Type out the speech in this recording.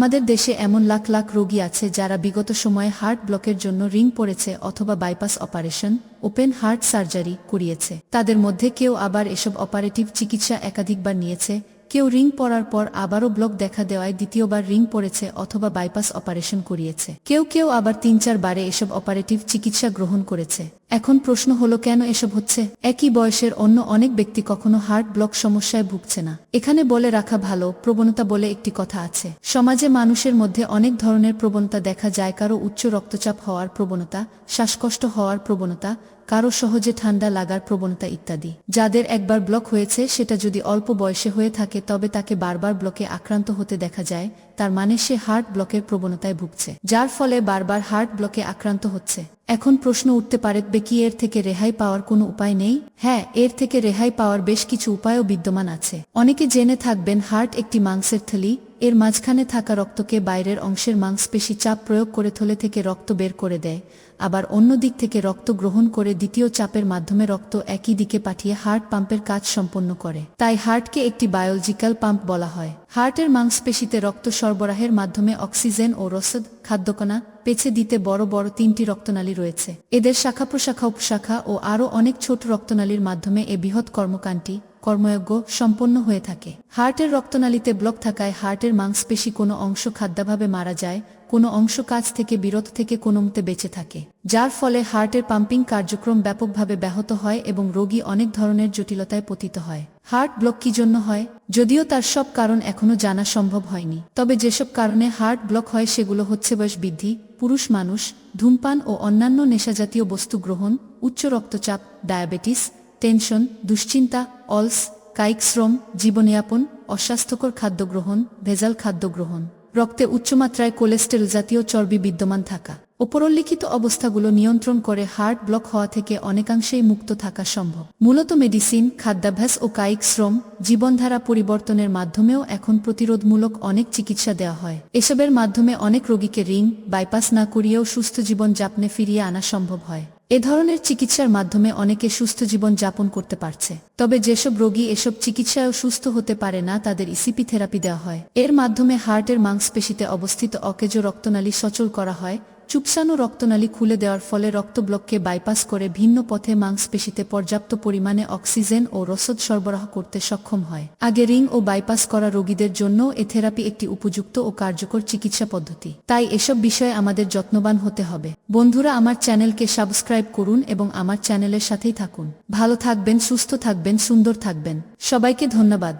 আমাদের দেশে এমন লাখ লাখ রোগী আছে যারা বিগত সময়ে হার্ট ব্লকের জন্য রিং পড়েছে অথবা bypass operation, open heart surgery করিয়েছে। তাদের মধ্যে কেউ আবার এসব অপারেটিভ চিকিৎসা একাধিকবার নিয়েছে কেউ রিং পরার পর আবারও ব্লক দেখা দেওয়ায় দ্বিতীয়বার রিং পড়েছে অথবা বাইপাস অপারেশন করিয়েছে। কেউ কেউ আবার তিন চার বারে এসব অপারেটিভ চিকিৎসা গ্রহণ করেছে। এখন প্রশ্ন হলো, কেন এসব হচ্ছে? একই বয়সের অন্য অনেক ব্যক্তি কখনো হার্ট ব্লক সমস্যায় ভুগছে না। এখানে বলে রাখা ভালো, প্রবণতা বলে একটি কথা আছে। সমাজে মানুষের মধ্যে অনেক ধরনের প্রবণতা দেখা যায়, কারও উচ্চ রক্তচাপ হওয়ার প্রবণতা, শ্বাসকষ্ট হওয়ার প্রবণতা কারও সহজে ঠান্ডা লাগার প্রবণতা ইত্যাদি। যাদের একবার ব্লক হয়েছে, সেটা যদি অল্প বয়সে হয়ে থাকে, তবে তাকে বারবার ব্লকে আক্রান্ত হতে দেখা যায়, তার মানে সে হার্ট ব্লকের প্রবণতায় ভুগছে। যার ফলে বারবার হার্ট ব্লকে আক্রান্ত হচ্ছে। এখন প্রশ্ন উঠতে পারে কি এর থেকে রেহাই পাওয়ার কোনো উপায় নেই? হ্যাঁ এর থেকে রেহাই পাওয়ার বেশ কিছু উপায়ও বিদ্যমান আছে। অনেকে জেনে থাকবেন, হার্ট একটি মাংসের থলি এর মাঝখানে থাকা রক্তকে বাইরের অংশের মাংসপেশি চাপ প্রয়োগ করে থলে থেকে রক্ত বের করে দেয়। আবার অন্য দিক থেকে রক্ত গ্রহণ করে দ্বিতীয় চাপের মাধ্যমে রক্ত একই দিকে পাঠিয়ে হার্ট পাম্পের কাজ সম্পন্ন করে। তাই হার্টকে একটি বায়োলজিক্যাল পাম্প বলা হয়। হার্টের মাংসপেশিতে রক্ত সরবরাহের মাধ্যমে অক্সিজেন ও রসদ, খাদ্যকণা, পেছে দিতে বড় বড় তিনটি রক্তনালী রয়েছে। এদের শাখা প্রশাখা উপশাখা ও আরও অনেক ছোট রক্তনালীর মাধ্যমে এ বৃহৎ কর্মকাণ্ডটি কর্মযজ্ঞ সম্পন্ন হয়ে থাকে। হার্টের রক্তনালীতে ব্লক থাকায় হার্টের মাংসপেশি কোনো অংশ খাদ্যাভাবে মারা যায়, কোনো অংশ কাজ থেকে বিরত থেকে কোনোমতে বেঁচে থাকে, যার ফলে হার্টের পাম্পিং কার্যক্রম ব্যাপকভাবে ব্যাহত হয় এবং রোগী অনেক ধরনের জটিলতায় পতিত হয়। হার্ট ব্লক কি জন্য হয়? যদিও তার সব কারণ এখনও জানা সম্ভব হয়নি। তবে যেসব কারণে হার্ট ব্লক হয় সেগুলো হচ্ছে বয়স বৃদ্ধি, পুরুষ মানুষ, ধূমপান ও অন্যান্য নেশাজাতীয় বস্তু গ্রহণ, উচ্চ রক্তচাপ, ডায়াবেটিস টেনশন, দুশ্চিন্তা, অলস, কায়িক শ্রম, জীবনযাপন, অস্বাস্থ্যকর খাদ্য গ্রহণ ভেজাল খাদ্য গ্রহণ রক্তে উচ্চমাত্রায় কোলেস্টেরল জাতীয় চর্বি বিদ্যমান থাকা। ওপরোল্লিখিত অবস্থাগুলো নিয়ন্ত্রণ করে হার্ট ব্লক হওয়া থেকে অনেকাংশেই মুক্ত থাকা সম্ভব। মূলত মেডিসিন, খাদ্যাভ্যাস ও কায়িক শ্রম জীবনধারা পরিবর্তনের মাধ্যমেও এখন প্রতিরোধমূলক অনেক চিকিৎসা দেওয়া হয়। এসবের মাধ্যমে অনেক রোগীকে রিং, বাইপাস না করিয়েও সুস্থ জীবন যাপনে ফিরিয়ে আনা সম্ভব হয়। এ ধরনের চিকিৎসার মাধ্যমে অনেকে সুস্থ জীবন যাপন করতে পারছে। তবে যেসব রোগী এসব চিকিৎসায় সুস্থ হতে পারে না, তাদের ইসিপি থেরাপি দেওয়া হয়। এর মাধ্যমে হার্টের মাংসপেশিতে অবস্থিত অকেজ রক্তনালী সচল করা হয় চুপসানো রক্তনালী খুলে দেওয়ার ফলে রক্তব্লককে বাইপাস করে ভিন্ন পথে মাংসপেশিতে পর্যাপ্ত পরিমাণে অক্সিজেন ও রসদ সরবরাহ করতে সক্ষম হয়। আগে রিং ও বাইপাস করা রোগীদের জন্য এ থেরাপি একটি উপযুক্ত ও কার্যকর চিকিৎসা পদ্ধতি। তাই এসব বিষয়ে আমাদের যত্নবান হতে হবে। বন্ধুরা, আমার চ্যানেলকে সাবস্ক্রাইব করুন এবং আমার চ্যানেলের সাথেই থাকুন। ভালো থাকবেন, সুস্থ থাকবেন, সুন্দর থাকবেন। সবাইকে ধন্যবাদ।